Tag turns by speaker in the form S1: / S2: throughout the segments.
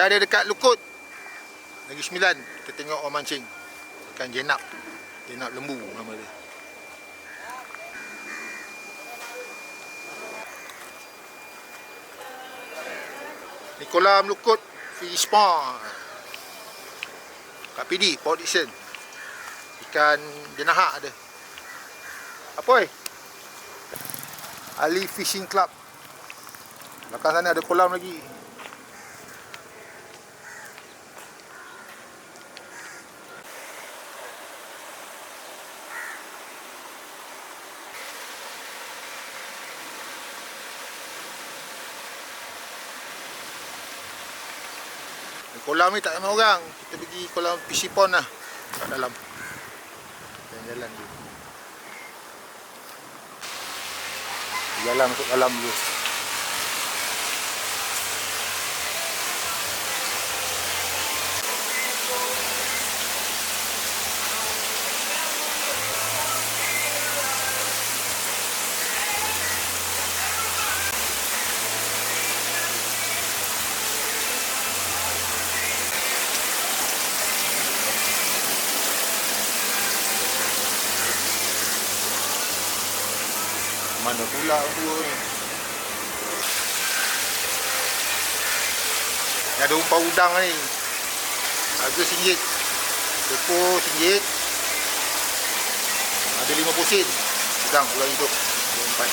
S1: Kita ada dekat Lukut. Negeri Sembilan. Kita tengok orang mancing. Ikan jenak. Jenak lembu nama dia. Ni kolam Lukut Fish Pond. Kat PD, Port Dickson. Ikan jenahak ada. Apa oi? Ali Fishing Club. Belakang sana ada kolam lagi. Kolam ni tak ramai orang. Kita pergi kolam PC Pond lah. Kat dalam. Jalan-jalan dulu. Jalan masuk dalam dulu. Mana pula dua ni? Ni ada umpan udang ni. Harga RM1. Ekor RM1. Ada RM50 sen. Udang ular hidup. Ada umpan.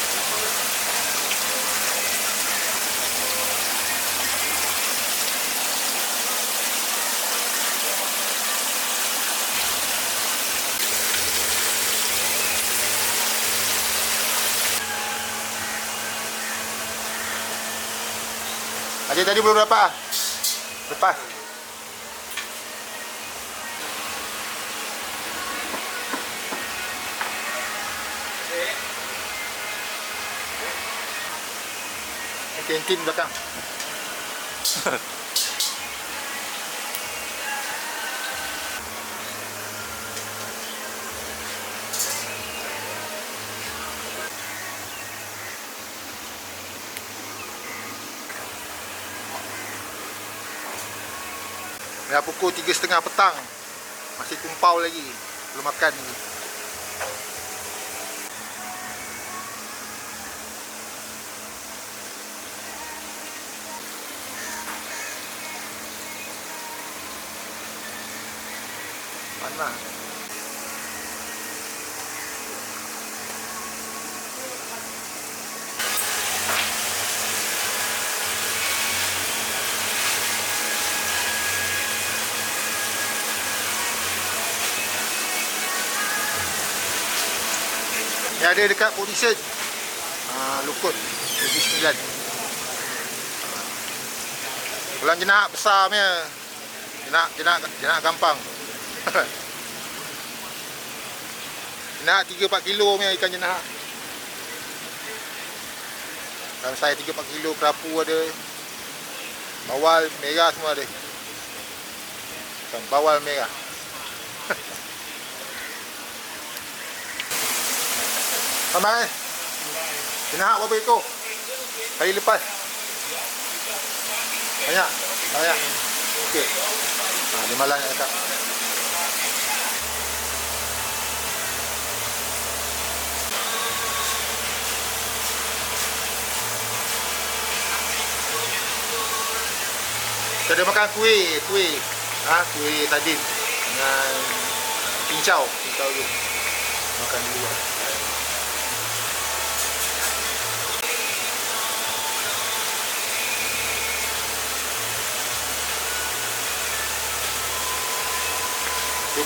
S1: Adik tadi belum dapat ah? Lepas. Kantin belakang. Dah pukul 3.30 petang. Masih kumpau lagi. Belum makan lagi. Ada dekat Polisen uh, Lukut Negeri Sembilan. Kolam jenak besar punya. Jenak, jenak, jenak gampang. Jenak 3-4 kilo punya ikan jenak Dalam saya 3-4 kilo kerapu ada. Bawal merah semua ada. Bawal merah Selamat eh. Kena berapa ekor? Hari lepas. Banyak. Banyak. Okey. Ha, di malam nak cakap. Kita makan kuih, kuih. Ha, kuih tadin dengan pincau, pincau tu. Makan dulu lah.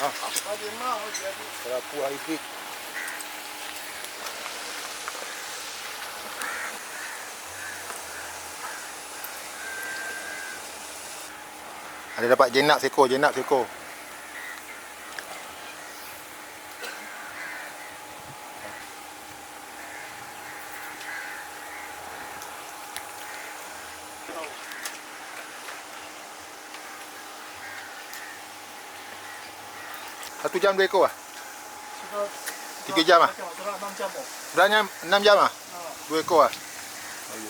S1: Apa dia jadi? Hybrid. Ada dapat jenak seko, jenak seko. 1 jam 2 ekor ah? Tiga jam ah?
S2: Beranya 6 jam à?
S1: Dua ekor
S2: ah? Ayo.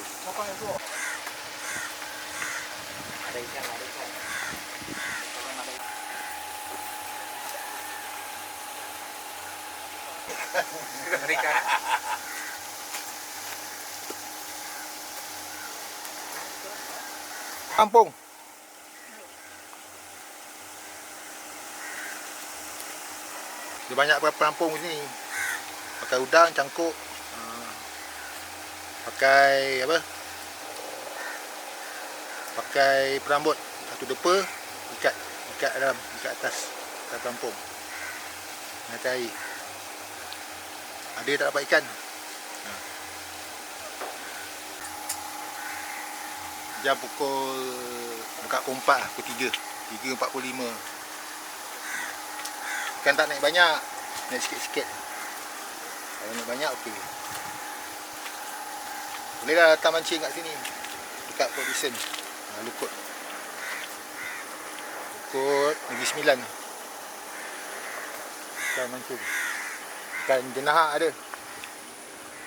S3: Ada ikan, ada ikan.
S1: Kampung. Dia banyak perampung sini. Pakai udang, cangkuk. ah, Pakai apa? Pakai perambut. Satu depa, ikat. Ikat dalam, ikat atas. Ikat perampung. Nanti air. Ada tak dapat ikan? Ha. Jam pukul dekat pukul 4 lah, pukul 3. 3.45. Ikan tak naik banyak. Naik sikit-sikit. Kalau naik banyak, okey. Bolehlah datang mancing kat sini. Dekat Port Dickson. Ha, Lukut. Lukut Negeri Sembilan. Ikan mancing. Ikan jenahak ada.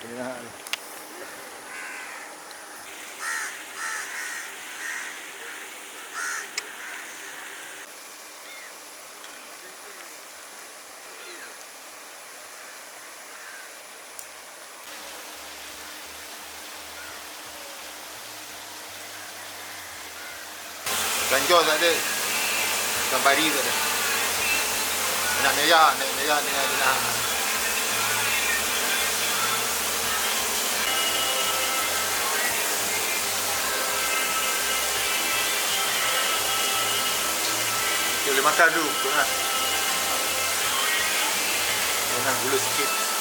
S1: Jenahak ada. Jos tak ada. Ikan pari tak ada. Banyak merah, naik merah dengan jenahak. Okay, boleh makan dulu, Tuhan. Tuhan gula sikit.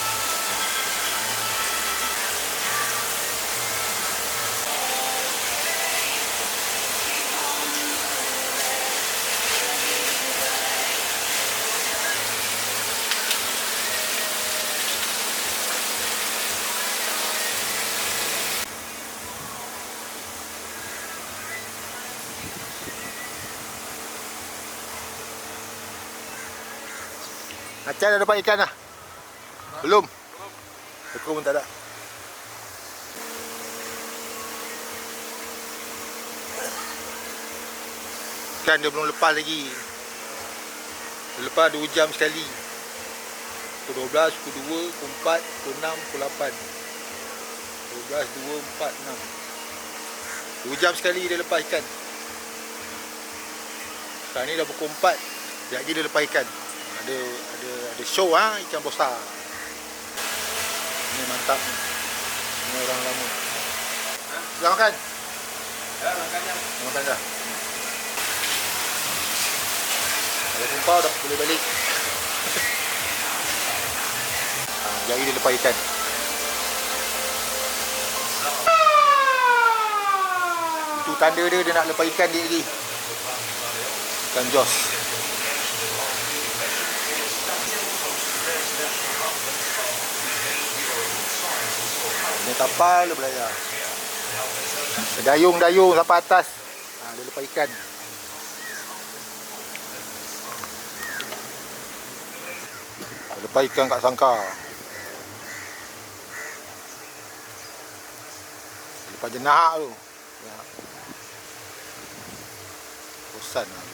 S1: Acah dah dapat ikan dah? Belum? Ekor pun tak ada. Ikan dia belum lepas lagi. Lepas 2 jam sekali. Pukul 12, pukul 2, pukul 4, pukul 6, pukul 8. 12, 2, 4, 6. 2 jam sekali dia lepas ikan. Sekarang ni dah pukul 4. Sekejap lagi dia lepas ikan ada ada show ah ha, ikan besar. Ini mantap ni. Ini orang lama. Dah makan?
S3: Ya, makannya.
S1: Dah makan dah. Kalau kumpau dah boleh balik. ha, jari dia lepas ikan. Itu tanda dia dia nak lepas ikan dia lagi. Ikan jos. Ini kapal dia belayar. Dayung-dayung sampai atas. Ha, dia lepas ikan. Dia lepas ikan kat sangkar. Lepas jenahak tu. Ya. Bosan lah.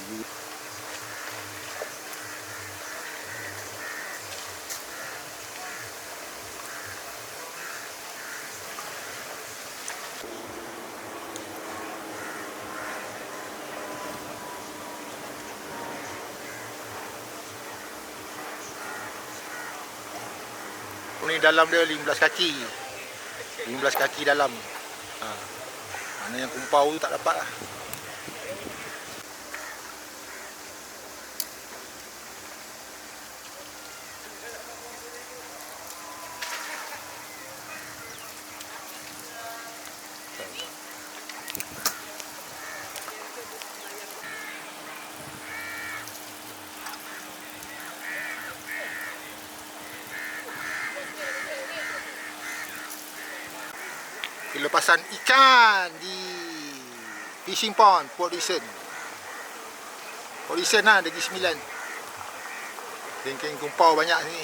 S1: Dalam dia 15 kaki. 15 kaki dalam. Ha. Mana yang kumpau tu tak dapat lah. Pelepasan ikan di fishing pond Port Dickson. Port Dickson lah Negeri Sembilan. Kengkeng kumpau banyak ni.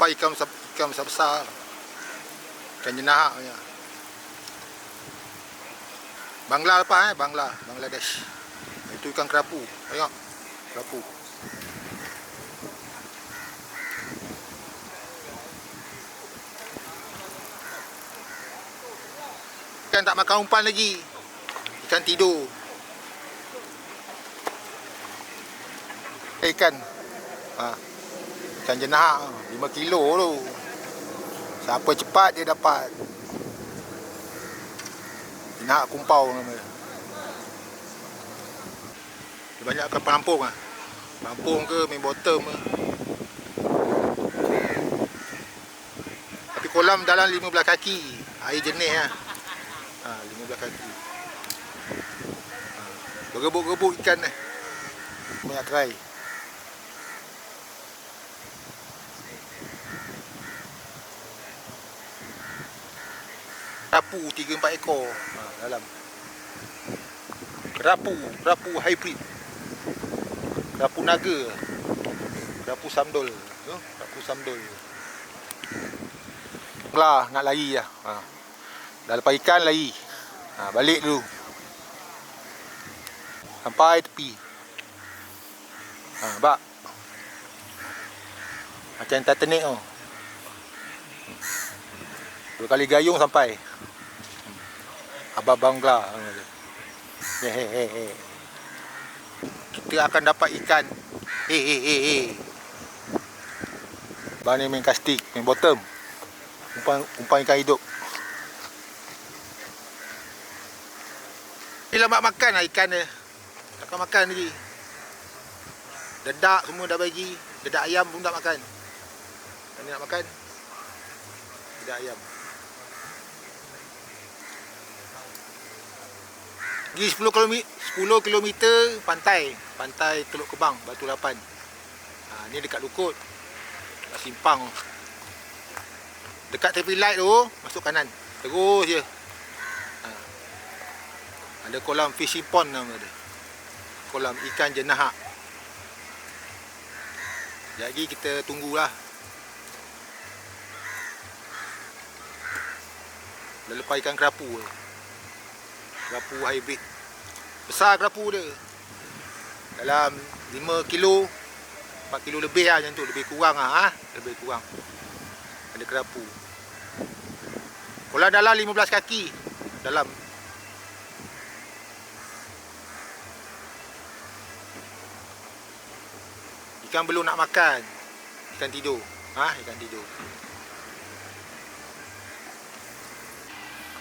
S1: Apa ikan besar, ikan besar-besar. Ikan jenahak banyak. Bangla apa eh? Bangla, Bangladesh. Itu ikan kerapu. Tengok. Kerapu. Ikan tak makan umpan lagi. Ikan tidur. Eh, Ikan. Ha. Ikan jenahak 5 kilo tu. Siapa cepat dia dapat. Jenahak kumpau nama dia. Dia banyak kat pelampung ah. Pelampung ke main bottom ke. Tapi kolam dalam 15 kaki. Air jernih ah. Ha, 15 kaki. Ha, bergebuk-gebuk ikan ni. Banyak kerai. Rapu 3-4 ekor ha, dalam. Rapu, rapu hybrid. Rapu naga. Rapu samdol. Tu, rapu samdol. Lah, nak lari lah. Ha. Dah lepas ikan lari. Ha, balik dulu. Sampai tepi. Ha, bak. Macam Titanic tu. Dua kali gayung sampai. Abah Bangla. Kita akan dapat ikan. Abang ni main kastik, main bottom. Umpan, umpan ikan hidup. Mak makan lah ikan dia. Takkan makan lagi. Dedak semua dah bagi. Dedak ayam pun tak makan. Mana nak makan? Dedak ayam. Pergi 10 km 10 km pantai, pantai Teluk Kebang, Batu Lapan. Ha, ni dekat Lukut. Dekat simpang. Dekat tepi light tu, masuk kanan. Terus je. Ada kolam fishing pond nama dia. Kolam ikan jenahak. Jadi kita tunggulah. Dah lepas ikan kerapu. Kerapu hybrid. Besar kerapu dia. Dalam 5 kilo 4 kilo lebih lah macam tu Lebih kurang lah ha? Lebih kurang Ada kerapu Kolam dalam 15 kaki Dalam Ikan belum nak makan. Ikan tidur. Ha? Ikan tidur.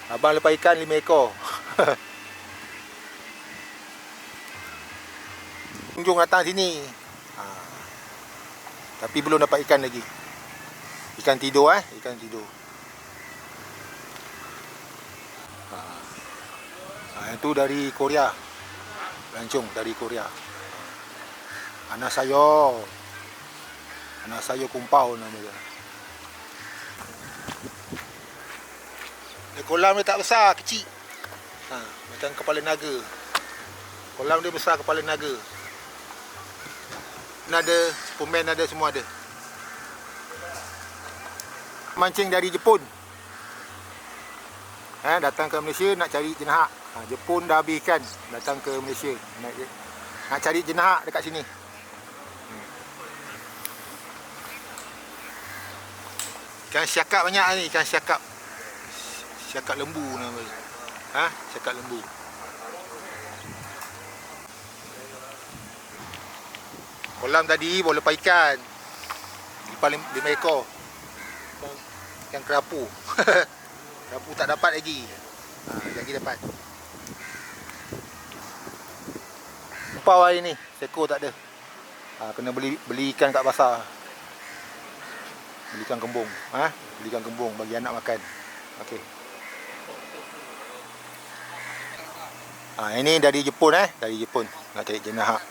S1: Abang lepas ikan 5 ekor. Kunjung datang sini. Ha. Tapi belum dapat ikan lagi. Ikan tidur eh? Ikan tidur. Ha. ha yang tu dari Korea. Lancung dari Korea Anak saya. Anak saya kumpau nama dia. Kolam dia tak besar, kecil. Ha, Macam kepala naga. Kolam dia besar kepala naga. Ni ada, Superman ada semua ada. Mancing dari Jepun. Eh, Datang ke Malaysia nak cari jenahak. Ha, Jepun dah habis Datang ke Malaysia. Nak, nak cari jenahak dekat sini Ikan syakap banyak ni, ikan syakap. Syakap lembu nama dia. Ha? Syakap lembu. Kolam tadi boleh lepas ikan. Lepas lim- lima ekor. Ikan kerapu. kerapu tak dapat lagi. Ha, lagi dapat. Empau hari ni. Seko tak ada. Ha, kena beli beli ikan kat pasar. Beli ikan kembung. Ha? Beli ikan kembung bagi anak makan. Okey. Ha, ini dari Jepun eh. Dari Jepun. Nak cari jenahak.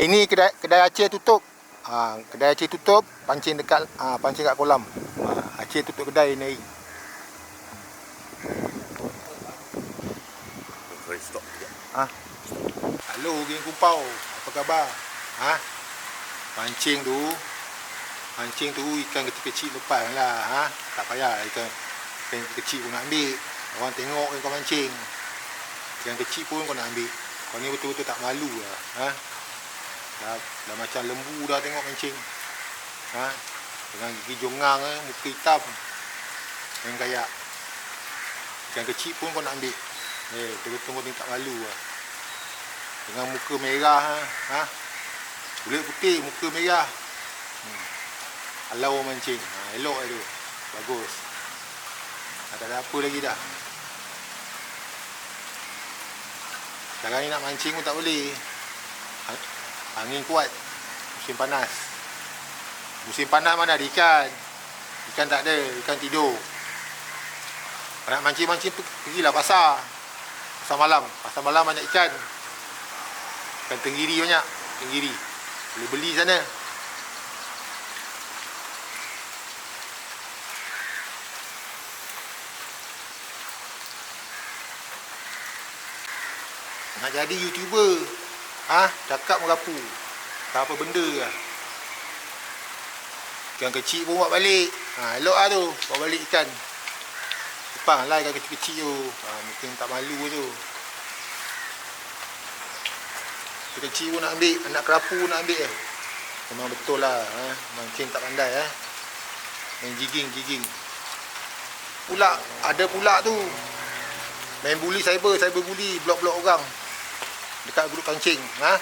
S1: Ini kedai kedai Aceh tutup. Ha, Ha, kedai Aceh tutup, pancing dekat ha, pancing kat kolam. Ha, Aceh tutup kedai ni.
S3: Stop.
S1: Ha? Halo geng kumpau, apa khabar? Ha? Pancing tu Pancing tu ikan kecil-kecil lepas lah ha? Tak payah ikan Ikan kecil pun nak ambil Orang tengok yang kau mancing Ikan kecil pun kau nak ambil Kau ni betul-betul tak malu lah ha? dah, dah macam lembu dah tengok mancing ha? Dengan gigi jongang eh, muka hitam Main kayak Ikan kecil pun kau nak ambil Eh, betul-betul kau ni tak malu lah Dengan muka merah ha? Kulit putih, muka merah. Hmm. Alau mancing. Ha, elok lah tu. Bagus. Ha, tak ada apa lagi dah. Sekarang ni nak mancing pun tak boleh. Ha- Angin kuat. Musim panas. Musim panas mana ada ikan. Ikan tak ada. Ikan tidur. Nak mancing-mancing pergilah pasar. Pasar malam. Pasar malam banyak ikan. Ikan tenggiri banyak. Tenggiri. Boleh beli sana. Nak jadi YouTuber. Ha? cakap merapu. Tak apa benda lah. Ikan kecil pun buat balik. Ha, elok lah tu. Bawa balik ikan. Jepang lah ikan kecil-kecil tu. Ha, mungkin tak malu tu. Ikan kecil pun nak ambil. Anak kerapu nak ambil eh. Memang betul lah. Eh. Mancing tak pandai eh. Main jigging-jigging. Pula, ada pula tu. Main bully cyber, cyber bully, blok-blok orang. Dekat grup pancing. Ha?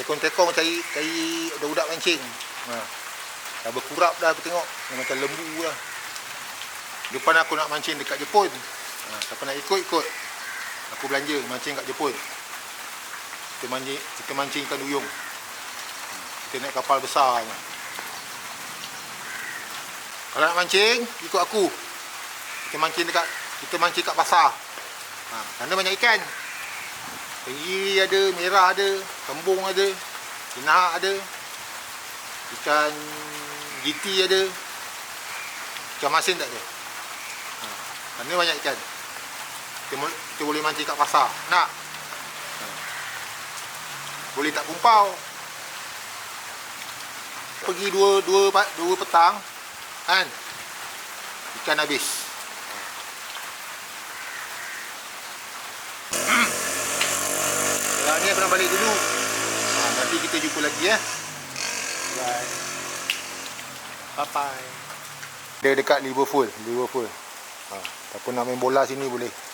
S1: Tekong-tekong cari cari budak-budak pancing. Ha. Dah berkurap dah aku tengok. Macam lembu lah. Depan aku nak mancing dekat Jepun. Ha. Siapa nak ikut, ikut. Aku belanja mancing kat Jepun. Kita mancing, kita mancing ikan duyung. Kita naik kapal besar ni. Kalau nak mancing, ikut aku. Kita mancing dekat kita mancing kat pasar. Ha, sana banyak ikan. Tenggiri ada, merah ada, kembung ada, tinah ada. Ikan GT ada. Ikan masin tak ada. Ha, sana banyak ikan. Kita, kita boleh mancing kat pasar. Nak? Boleh tak pumpau? Pergi dua dua dua petang kan? Ikan habis. Sekarang ni balik dulu. Ha, Nanti kita jumpa lagi ya Bye. Bye bye Dia dekat Liverpool Liverpool. Ha, Siapa nak main bola sini boleh